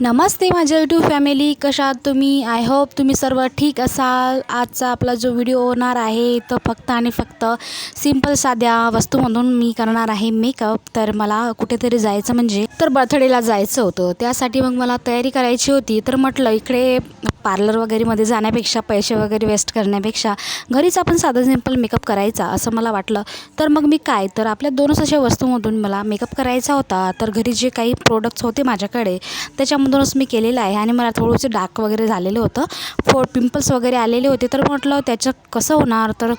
नमस्ते माझ्या YouTube family कशा आहात तुम्ही? आय होप तुम्ही सर्व ठीक असाल. आजचा आपला जो व्हिडिओ होणार आहे तो फक्त आणि फक्त सिंपल साध्या वस्तूमधून मी करणार आहे मेकअप तर मला कुठेतरी जायचं म्हणजे तर बर्थडेला जायचं होतं. त्यासाठी मग मला तयारी करायची होती. तर म्हटलं इकडे पार्लर वगैरेमध्ये जाण्यापेक्षा पैसे वगैरे वेस्ट करण्यापेक्षा घरीच आपण साधा सिंपल मेकअप करायचा असं मला वाटलं. तर मग मी काय? तर आपल्या दोनच अशा वस्तूमधून मला मेकअप करायचा होता. तर घरी जे काही प्रोडक्ट्स होते माझ्याकडे त्याच्यामधूनच मी केलेलं आहे. आणि मला थोडंसं डार्क वगैरे झालेलं होतं. फो पिंपल्स वगैरे आलेले होते. तर म्हटलं त्याचं कसं होणार? तर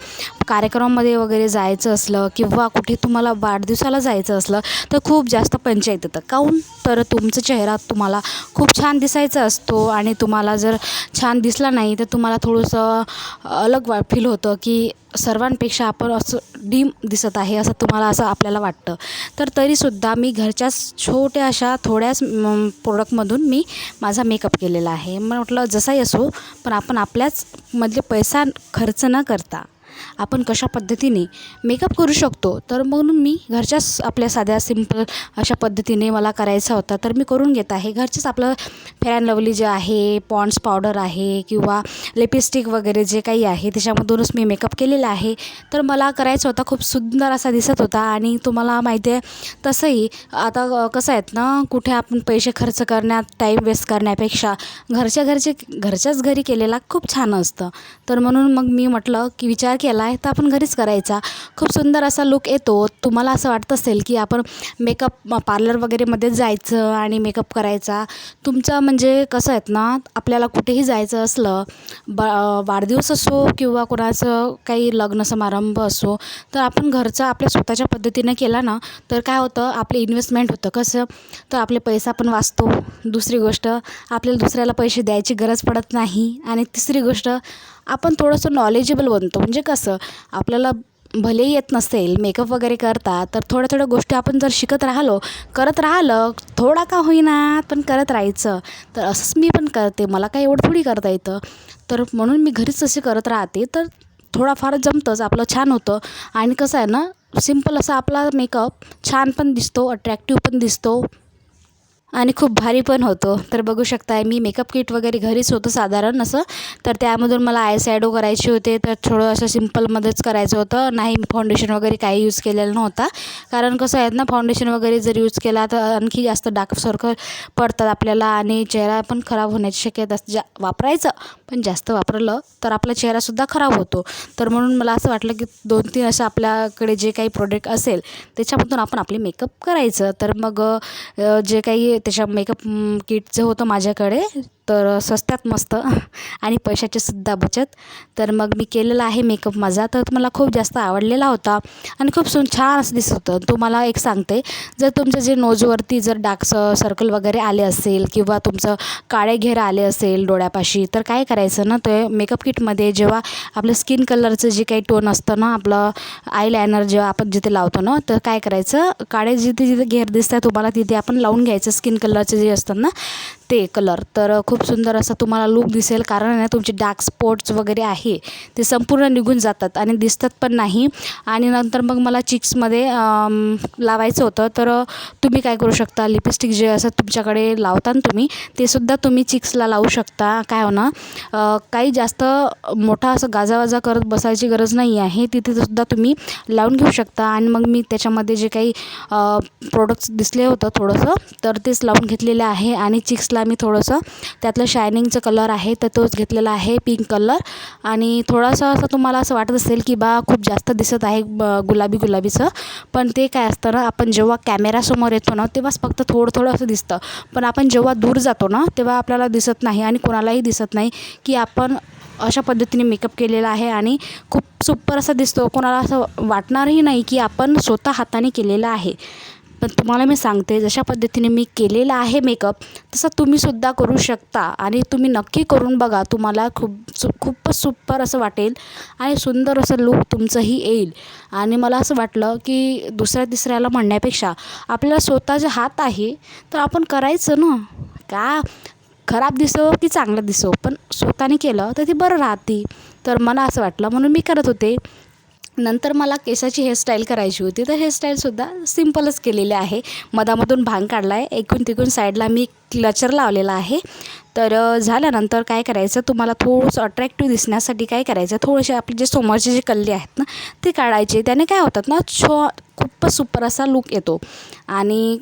कार्यक्रमामध्ये वगैरे जायचं असलं किंवा कुठे तुम्हाला वाढदिवसाला जायचं असलं तर खूप जास्त पंचायत येतं. काहून तर तुमचा चेहरा तुम्हाला खूप छान दिसायचा असतो. आणि तुम्हाला जर छान दिसला नाही तर तुम्हाला थोडंसं अलग वा फील होतं की सर्वांपेक्षा आपण असं डीम दिसत आहे असं तुम्हाला असं आपल्याला वाटतं. तर तरीसुद्धा मी घरच्याच छोट्या अशा थोड्याच प्रोडक्टमधून मी माझा मेकअप केलेला आहे. मग म्हटलं जसाही असो पण आपण आपल्याच मधले पैसा खर्च न करता आपण कशा पद्धतीने मेकअप करू शकतो? तर म्हणून मी घरच्याच आपल्या साध्या सिंपल अशा पद्धतीने मला करायचा होता. तर मी करून घेत आहे. घरचेच आपलं फेअर अँड लवली जे आहे पॉन्ड्स पावडर आहे किंवा लिपस्टिक वगैरे जे काही आहे त्याच्यामधूनच मी मेकअप केलेला आहे. तर मला करायचा होता. खूप सुंदर असा दिसत होता आणि तुम्हाला माहिती आहे तसंही आता कसं आहेत ना कुठे आपण पैसे खर्च करण्यात टाईम वेस्ट करण्यापेक्षा घरच्या घरचे घरच्याच घरी केलेला खूप छान असतं. तर म्हणून मग मी म्हटलं की विचार केला केला आहे तर आपण घरीच करायचा. खूप सुंदर असा लुक येतो. तुम्हाला असं वाटत असेल की आपण मेकअप पार्लर वगैरेमध्ये जायचं आणि मेकअप करायचा. तुमचं म्हणजे कसं आहेत ना आपल्याला कुठेही जायचं असलं ब वाढदिवस असो किंवा कोणाचं काही लग्न समारंभ असो तर आपण घरचं आपल्या स्वतःच्या पद्धतीनं केला ना तर काय होतं आपले इन्व्हेस्टमेंट होतं कसं? तर आपले पैसा पण वाचतो. दुसरी गोष्ट आपल्याला दुसऱ्याला पैसे द्यायची गरज पडत नाही. आणि तिसरी गोष्ट आपण थोडंसं नॉलेजेबल बनतो. म्हणजे कसं आपल्याला भलेही येत नसेल मेकअप वगैरे करता तर थोड्या थोड्या गोष्टी आपण जर शिकत राहिलो करत राहिलं थोडा का होईना पण करत राहायचं. तर असंच मी पण करते. मला काय एवढं थोडी करता येतं. तर म्हणून मी घरीच तसे करत राहते. तर थोडाफार जमतंच आपलं छान होतं. आणि कसं आहे ना सिंपल असा आपला मेकअप छान पण दिसतो अट्रॅक्टिव्ह पण दिसतो. आणि खूप भारी पण होतो. तर बघू शकताय मी मेकअप किट वगैरे घरीच होतं साधारण असं. तर त्यामधून मला आय सॅडो करायचे होते तर थोडं असं सिम्पलमध्येच करायचं होतं. नाही फाउंडेशन वगैरे काही यूज केलेलं नव्हता. कारण कसं आहे ना फाउंडेशन वगैरे जर यूज केला तर आणखी जास्त डार्क सर्कल पडतात आपल्याला आणि चेहरा पण खराब होण्याची शक्यता असते. जा वापरायचं पण जास्त वापरलं तर आपला चेहरासुद्धा खराब होतो. तर म्हणून मला असं वाटलं की दोन तीन असं आपल्याकडे जे काही प्रोडक्ट असेल त्याच्यामधून आपण आपले मेकअप करायचं. तर मग जे काही त्याच्या मेकअप किट mm, जे होतं माझ्याकडे तर स्वस्तात मस्त. आणि पैशाचीसुद्धा बचत. तर मग मी केलेला आहे मेकअप माझा. तर मला खूप जास्त आवडलेला होता. आणि खूप सुन छान असं दिसत होतं. तुम्हाला एक सांगते. जर तुमचं जे नोजवरती जर डार्क सर्कल वगैरे आले असेल किंवा तुमचं काळे घेर आले असेल डोळ्यापाशी तर काय करायचं ना ते मेकअप किटमध्ये जेव्हा आपलं स्किन कलरचं जे काही टोन असतं ना आपलं आय लायनर जेव्हा आपण जिथे लावतो ना तर काय करायचं काळे जिथे जिथे घेर दिसतात तुम्हाला तिथे आपण लावून घ्यायचं. स्किन कलरचे जे असतात ना ते कलर तर खूप सुंदर असा तुम्हाला लूक दिसेल. कारण ना तुमचे डार्क स्पॉट्स वगैरे आहे ते संपूर्ण निघून जातात आणि दिसतात पण नाही. आणि नंतर मग मला चिक्समध्ये लावायचं होतं. तर तुम्ही काय करू शकता? लिपस्टिक जे असं तुमच्याकडे लावता ना तुम्ही ते सुद्धा तुम्ही चिक्सला लावू शकता. काय हो ना? काही जास्त मोठा असं गाजावाजा करत बसायची गरज नाही आहे. तिथे सुद्धा तुम्ही लावून घेऊ शकता. आणि मग मी त्याच्यामध्ये जे काही प्रोडक्ट्स दिसले होतं थोडंसं तर तेच लावून घेतलेले आहे. आणि चिक्सला मी थोडंसं त्या त्यातलं शायनिंगचं कलर आहे तर तोच घेतलेला आहे पिंक कलर आणि थोडासा असं तुम्हाला असं वाटत असेल की बा खूप जास्त दिसत आहे गुलाबी गुलाबीचं. पण ते काय असतं ना आपण जेव्हा कॅमेरासमोर येतो ना तेव्हाच फक्त थोडं थोडं असं दिसतं. पण आपण जेव्हा दूर जातो ना तेव्हा आपल्याला दिसत नाही आणि कोणालाही दिसत नाही की आपण अशा पद्धतीने मेकअप केलेला आहे आणि खूप सुपर असा दिसतो. कोणाला असं वाटणारही नाही की आपण स्वतः हाताने केलेलं आहे. पण तुम्हाला मी सांगते जशा पद्धतीने मी केलेला आहे मेकअप तसं तुम्हीसुद्धा करू शकता. आणि तुम्ही नक्की करून बघा तुम्हाला खूप सु खूपच सुपर असं वाटेल आणि सुंदर असं लूक तुमचंही येईल. आणि मला असं वाटलं की दुसऱ्या तिसऱ्याला म्हणण्यापेक्षा आपल्याला स्वतःचे हात आहे तर आपण करायचं ना? का? खराब दिसो की चांगलं दिसो पण स्वतःने केलं तर ते बरं राहते. तर मला असं वाटलं म्हणून मी करत होते. नंतर मला केसाची हेअरस्टाईल करायची होती. तर हेअरस्टाईलसुद्धा सिम्पलच केलेली आहे. मधामधून भांग काढला आहे एकूण तिकून साईडला मी क्लचर लावलेला आहे. तर झाल्यानंतर काय करायचं? तुम्हाला थोडंसं अट्रॅक्टिव्ह दिसण्यासाठी काय करायचं? थोडेसे आपले जे समोरचे जे कल्ले आहेत ना ते काढायचे. त्याने काय होतात ना छो खूपच सुपर असा लूक येतो. आणि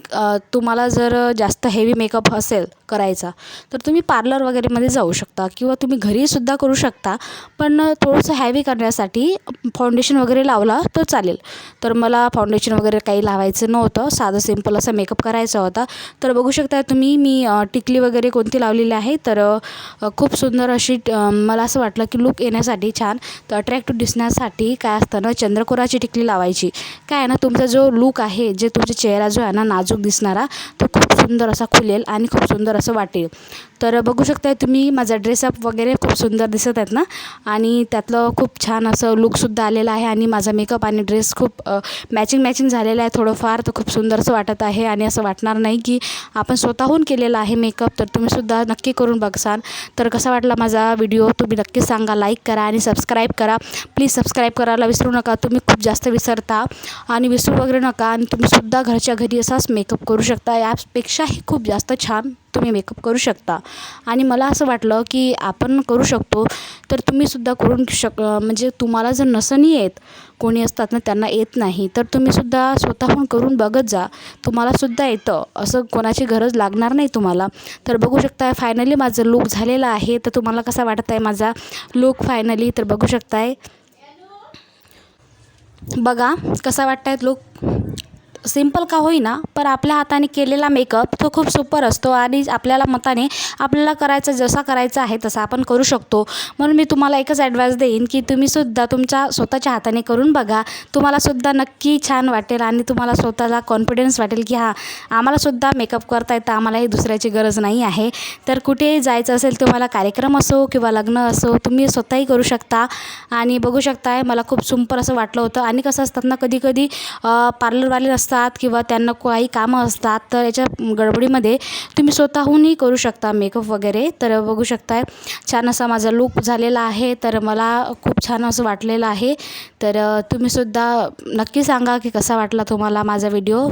तुम्हाला जर जास्त हेवी मेकअप असेल करायचा तर तुम्ही पार्लर वगैरेमध्ये जाऊ शकता किंवा तुम्ही घरीसुद्धा करू शकता. पण थोडंसं हॅवी करण्यासाठी फाउंडेशन वगैरे लावला तर चालेल. तर मला फाउंडेशन वगैरे काही लावायचं नव्हतं. साधं सिंपल असा मेकअप करायचा होता. तर बघू शकता तुम्ही मी टिकली वगैरे कोणती लावलेली आहे? तर खूप सुंदर अशी मला असं वाटलं की लूक येण्यासाठी छान. तर अट्रॅक्टिव्ह दिसण्यासाठी काय असतं ना चंद्रकोराची टिकली लावायची. काय आहे ना तुमचा जो लूक आहे जे तुमचा चेहरा जो आहे ना नाजूक दिसणारा तो खूप सुंदर असा खुलेल आणि खूप सुंदर असं वाटेल. तर बघू शकताय तुम्ही माझा ड्रेसअप वगैरे खूप सुंदर दिसत आहेत ना? आणि त्यातलं खूप छान असं लूकसुद्धा आलेलं आहे आणि माझा मेकअप आणि ड्रेस खूप मॅचिंग मॅचिंग झालेला आहे. थोडंफार तर खूप सुंदर असं वाटत आहे आणि असं वाटणार नाही की आपण स्वतःहून केलेला आहे मेकअप तर तुम्हीसुद्धा नक्की करून बघसान तर कसा वाटला माझा व्हिडिओ तुम्ही नक्की सांगा लाईक करा आणि सबस्क्राईब करा. प्लीज सबस्क्राईब करायला विसरू नका. तुम्ही खूप जास्त विसरता आणि विसरू वगैरे नका आणि तुम्हीसुद्धा घरच्या घरी असाच मेकअप करू शकता. यापेक्षाही खूप जास्त छान तुम्ही मेकअप करू शकता. आणि मला असं वाटलं की आपण करू शकतो तर तुम्हीसुद्धा करून शक म्हणजे तुम्हाला जर नसंही येत कोणी असतात ना त्यांना येत नाही तर तुम्हीसुद्धा स्वतःहून करून बघत जा. तुम्हालासुद्धा येतं. असं कोणाची गरज लागणार नाही तुम्हाला. तर बघू शकताय फायनली माझं लूक झालेला आहे तर तुम्हाला कसा वाटत आहे माझा लूक फायनली तर बघू शकताय. बघा कसा वाटत आहेत लूक सिंपल का होईना पण आपल्या हाताने केलेला मेकअप तो खूप सुपर असतो आणि आपल्याला मताने आपल्याला करायचं जसा करायचा आहे तसा आपण करू शकतो. म्हणून मी तुम्हाला एकच ॲडवाईस देईन की तुम्हीसुद्धा तुमच्या स्वतःच्या हाताने करून बघा. तुम्हालासुद्धा नक्की छान वाटेल आणि तुम्हाला स्वतःला कॉन्फिडन्स वाटेल की हां आम्हालासुद्धा मेकअप करता येतं आम्हालाही दुसऱ्याची गरज नाही आहे. तर कुठेही जायचं असेल तुम्हाला कार्यक्रम असो किंवा लग्न असो तुम्ही स्वतःही करू शकता. आणि बघू शकताय मला खूप सुंपर असं वाटलं होतं. आणि कसं असतात ना कधी कधी पार्लरवाले असतात किंवा त्यांना काही कामं असतात तर याच्या गडबडीमध्ये तुम्ही स्वतःहूनही करू शकता मेकअप वगैरे. तर बघू शकताय छान असा माझा लूक झालेला आहे. तर मला खूप छान असं वाटलेलं आहे. तर तुम्हीसुद्धा नक्की सांगा की कसा वाटला तुम्हाला माझा व्हिडिओ